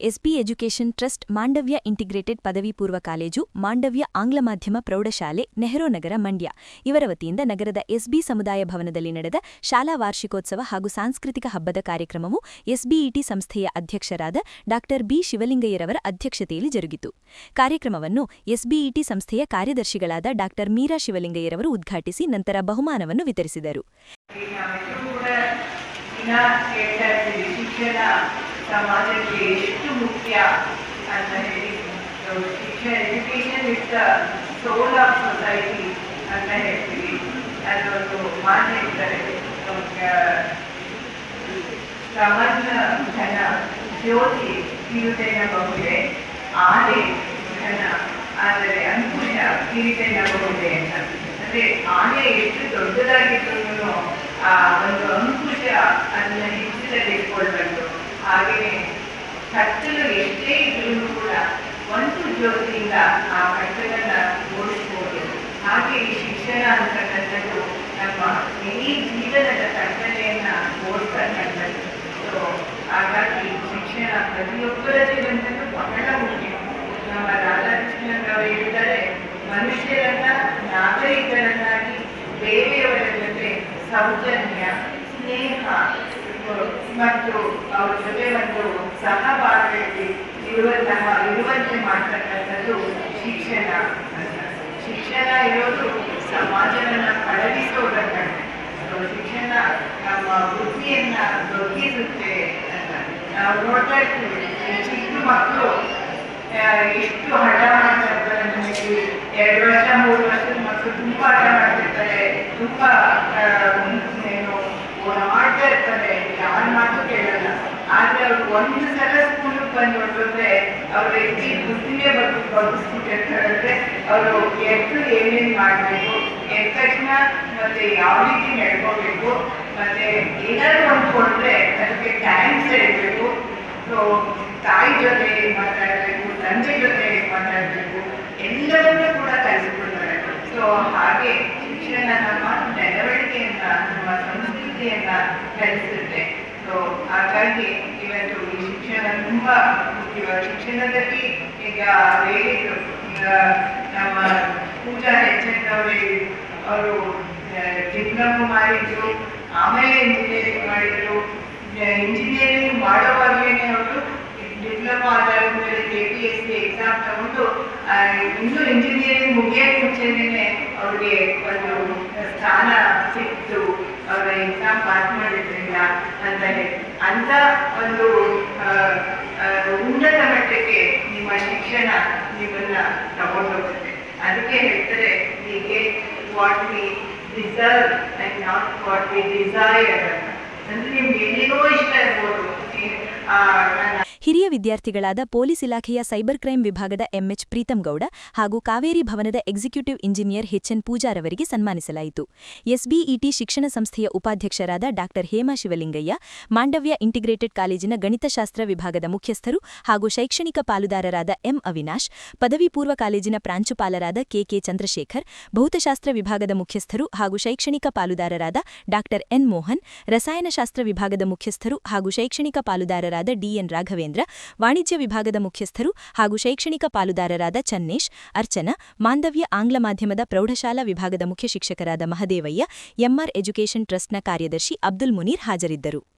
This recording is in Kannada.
SB education trust Mandavya integrated ಪದವಿ ಪೂರ್ವ ಕಾಲೇಜು, ಮಾಂಡವ್ಯ ಆಂಗ್ಲ ಮಾಧ್ಯಮ ಪ್ರೌಢಶಾಲೆ, ನೆಹರು ನಗರ, ಮಂಡ್ಯ. ಇವರ ವತಿಯಿಂದ ನಗರದ ಎಸ್ಬಿ ಸಮುದಾಯ ಭವನದಲ್ಲಿ ನಡೆದ ಶಾಲಾ ವಾರ್ಷಿಕೋತ್ಸವ ಹಾಗೂ ಸಾಂಸ್ಕೃತಿಕ ಹಬ್ಬದ ಕಾರ್ಯಕ್ರಮವು ಎಸ್ಬಿಇಟಿ ಸಂಸ್ಥೆಯ ಅಧ್ಯಕ್ಷರಾದ ಡಾ ಬಿ ಶಿವಲಿಂಗಯ್ಯರವರ ಅಧ್ಯಕ್ಷತೆಯಲ್ಲಿ ಜರುಗಿತು. ಕಾರ್ಯಕ್ರಮವನ್ನು ಎಸ್ಬಿಇಟಿ ಸಂಸ್ಥೆಯ ಕಾರ್ಯದರ್ಶಿಗಳಾದ ಡಾ ಮೀರಾ ಶಿವಲಿಂಗಯ್ಯರವರು ಉದ್ಘಾಟಿಸಿ ನಂತರ ಬಹುಮಾನವನ್ನು ವಿತರಿಸಿದರು. ಸಮಾಜಕ್ಕೆ ಎಷ್ಟು ಮುಖ್ಯ ಅಂತ ಹೇಳಿ ಶಿಕ್ಷಣ education is the soul of society ಅಂತ ಹೇಳ್ತೀವಿ. ಅದೊಂದು ಮಾತು ಹೇಳ್ತಾರೆ ಸಮಾಜ ಜನ ಜ್ಯೋತಿ ಕಿರುತೆನ್ನಬಹುದೇ ಆನೆ ಘನ ಆದರೆ ಅಂಕುಶ ಕಿರಿತೆನ್ನಬಹುದೇ ಅಂತ. ಅಂದ್ರೆ ಆನೆ ಎಷ್ಟು ದೊಡ್ಡದಾಗಿದ್ರು ಆ, ಒಂದು ಅಂಕುಶ ಅದನ್ನ ಹೆಚ್ಚಿನ ಇಟ್ಕೊಳ್ಬೇಕು ಕತ್ತಲು ಎಷ್ಟೇ ಇದ್ರೂ ಕೂಡ ಒಂದು ಜ್ಯೋತಿಯಿಂದ ಆ ಕತ್ತಲನ್ನ ಓಡಿಸ್ಬೋದು. ಹಾಗೆ ಈ ಶಿಕ್ಷಣ ಅಂತಕ್ಕಂಥದ್ದು ನಮ್ಮ ಇಡೀ ಜೀವನದ ಕಟ್ಟಲೆಯನ್ನ ಓಡಿಸ್ತಕ್ಕಂಥದ್ದು ಸೊ ಹಾಗಾಗಿ ಶಿಕ್ಷಣ ಪ್ರತಿಯೊಬ್ಬರ ಜೀವನದಲ್ಲೂ ಬಹಳ ಮುಖ್ಯ. ನಮ್ಮ ರಾಧಾಕೃಷ್ಣನ್ ಅವರು ಹೇಳ್ತಾರೆ ಮನುಷ್ಯರನ್ನ ನಾಗರಿಕರನ್ನಾಗಿ ಬೇರೆಯವರ ಜೊತೆ ಸೌಜನ್ಯ, ಸ್ನೇಹ ಮತ್ತು ಅವ್ರ ಜೊತೆ ಒಂದು ಸಹಭಾಗಿಯಲ್ಲಿ ಇರುವಂತಹ ಇರುವಂತೆ ಮಾಡ್ತಕ್ಕಂಥದ್ದು ಶಿಕ್ಷಣ ಶಿಕ್ಷಣ ಇರೋದು ಸಮಾಜವನ್ನ ಪಳಗಿಸೋದಕ್ಕಾಗಿ So, ಶಿಕ್ಷಣ ನಮ್ಮ ಬುದ್ಧಿಯನ್ನ ದೊಡ್ಡಿಸುತ್ತೆ ಅಂತ ನಾವು ನೋಡ್ತಾ ಇರ್ತೀವಿ ಚಿಕ್ಕ ಮಕ್ಕಳು ಎಷ್ಟು ಹಠ ಮಾಡ್ತಿರ್ತಾರೆ ನಮಗೆ ಎರಡು ವರ್ಷ ಮೂರು ವರ್ಷದ ಮಕ್ಕಳು ತುಂಬಾ ಹಠ ಮಾಡ್ತಿರ್ತಾರೆ ತುಂಬಾ ಆ, ಏನು ಮಾಡ್ತಾ ಇರ್ತಾರೆ ಯಾರ ಮಾತು ಕೇಳಲ್ಲ ಆದ್ರೆ ಅವ್ರು ಒಂದು ಸಲ ಸ್ಕೂಲಿಗೆ ಬಂದು ಅವರ ಅವ್ರ ಇಡೀ ಬುದ್ಧಿನೇ ಬಗ್ಗೆ ಬಗ್ಗಿಸ್ಬಿಟ್ಟಿರ್ತಾರೆ ಅಂದ್ರೆ ಅವರು ಎದ್ದು ಏನೇನು ಮಾಡಬೇಕು, ಎದ್ದ ಮತ್ತೆ ಯಾವ ರೀತಿ ನಡ್ಕೋಬೇಕು, ಮತ್ತೆ ಏನಾದ್ರು ಒಂದು ಕೊಟ್ರೆ ಅದಕ್ಕೆ ಟೈಮ್ ಹೇಳ್ಬೇಕು ಸೊ ತಾಯಿ ಜೊತೆ ಮಾತಾಡಬೇಕು, ತಂದೆ ಜೊತೆ ಮಾತಾಡಬೇಕು, ಎಲ್ಲವನ್ನೂ ಕೂಡ ಕಲಿಸ್ಕೊಡ್ತಾರೆ. ಸೊ ಹಾಗೆ ಶಿಕ್ಷಣ ನಮ್ಮ ನಡವಳಿಕೆಯನ್ನ ನಮ್ಮ ಸಂಸ್ಕೃತಿಯನ್ನ ಕಲಿಸುತ್ತೆ ಸೊ ಹಾಗಾಗಿ ಇವತ್ತು ಈ ಶಿಕ್ಷಣ ತುಂಬ ಮುಖ್ಯ. ಶಿಕ್ಷಣದಲ್ಲಿ ಈಗ ಹೇಳಿದ್ರು ನಮ್ಮ ಪೂಜಾ ಹೆಚ್ಚಂದವರೇ ಅವರು ಡಿಪ್ಲೊಮೊ ಮಾಡಿದ್ರು, ಆಮೇಲೆ ಇಂಜಿನಿಯರಿಂಗ್ ಮಾಡಿದ್ರು. ಇಂಜಿನಿಯರಿಂಗ್ ಮಾಡೋವಾಗಲೇ ಅವರು ಡಿಪ್ಲೊಮಾ ಆಧಾರದ K P S C exam ತಗೊಂಡು ಇನ್ನೂ ಇಂಜಿನಿಯರಿಂಗ್ ಮುಗಿಯೋಕೆ ಮುಂಚೆನೇ ಅವ್ರಿಗೆ ಒಂದು ಸ್ಥಾನ ಸಿಕ್ತು. ಅವರ ಎಕ್ಸಾಮ್ ಪಾಸ್ ಮಾಡಿದ್ರಿಂದ ಅಂತ ಹೇಳಿ ಅಂತ ಒಂದು ಉನ್ನತ ಮಟ್ಟಕ್ಕೆ ನಿಮ್ಮ ಶಿಕ್ಷಣ ನಿಮ್ಮನ್ನ ತಗೊಂಡೋಗುತ್ತೆ. ಅದಕ್ಕೆ ಹೇಳ್ತಾರೆ, ಹೀಗೆ what we deserve and not what we desire ಅಂತ. ಅಂದ್ರೆ ನಿಮ್ಗೆ ಏನೇನೋ ಇಷ್ಟ ಇರ್ಬೋದು. ಹಿರಿಯ ವಿದ್ಯಾರ್ಥಿಗಳಾದ ಪೊಲೀಸ್ ಇಲಾಖೆಯ ಸೈಬರ್ ಕ್ರೈಂ ವಿಭಾಗದ ಎಂಎಚ್ ಪ್ರೀತಂ ಗೌಡ ಹಾಗೂ ಕಾವೇರಿ ಭವನದ ಎಕ್ಸಿಕ್ಯೂಟಿವ್ ಇಂಜಿನಿಯರ್ ಎಚ್ಎನ್ ಪೂಜಾರವರಿಗೆ ಸನ್ಮಾನಿಸಲಾಯಿತು. ಎಸ್ಬಿಇಟಿ ಶಿಕ್ಷಣ ಸಂಸ್ಥೆಯ ಉಪಾಧ್ಯಕ್ಷರಾದ ಡಾ ಹೇಮಾ ಶಿವಲಿಂಗಯ್ಯ, ಮಾಂಡವ್ಯ ಇಂಟಿಗ್ರೇಟೆಡ್ ಕಾಲೇಜಿನ ಗಣಿತಶಾಸ್ತ್ರ ವಿಭಾಗದ ಮುಖ್ಯಸ್ಥರು ಹಾಗೂ ಶೈಕ್ಷಣಿಕ ಪಾಲುದಾರರಾದ ಎಂ ಅವಿನಾಶ್, ಪದವಿ ಪೂರ್ವ ಕಾಲೇಜಿನ ಪ್ರಾಂಶುಪಾಲರಾದ ಕೆಕೆ ಚಂದ್ರಶೇಖರ್, ಭೌತಶಾಸ್ತ್ರ ವಿಭಾಗದ ಮುಖ್ಯಸ್ಥರು ಹಾಗೂ ಶೈಕ್ಷಣಿಕ ಪಾಲುದಾರರಾದ ಡಾ ಎನ್ ಮೋಹನ್, ರಸಾಯನಶಾಸ್ತ್ರ ವಿಭಾಗದ ಮುಖ್ಯಸ್ಥರು ಹಾಗೂ ಶೈಕ್ಷಣಿಕ ಪಾಲುದಾರರಾದ ಡಿಎನ್ ರಾಘವೇಂದ್ರ ವಾಣಿಜ್ಯ ವಿಭಾಗದ ಮುಖ್ಯಸ್ಥರು ಹಾಗೂ ಶೈಕ್ಷಣಿಕ ಪಾಲುದಾರರಾದ ಚನ್ನೇಶ್, ಅರ್ಚನಾ, ಮಾಂದವ್ಯ ಆಂಗ್ಲ ಮಾಧ್ಯಮದ ಪ್ರೌಢಶಾಲಾ ವಿಭಾಗದ ಮುಖ್ಯ ಶಿಕ್ಷಕರಾದ ಮಹದೇವಯ್ಯ, ಎಂಆರ್ ಎಜುಕೇಷನ್ ಟ್ರಸ್ಟ್ನ ಕಾರ್ಯದರ್ಶಿ ಅಬ್ದುಲ್ ಮುನೀರ್ ಹಾಜರಿದ್ದರು.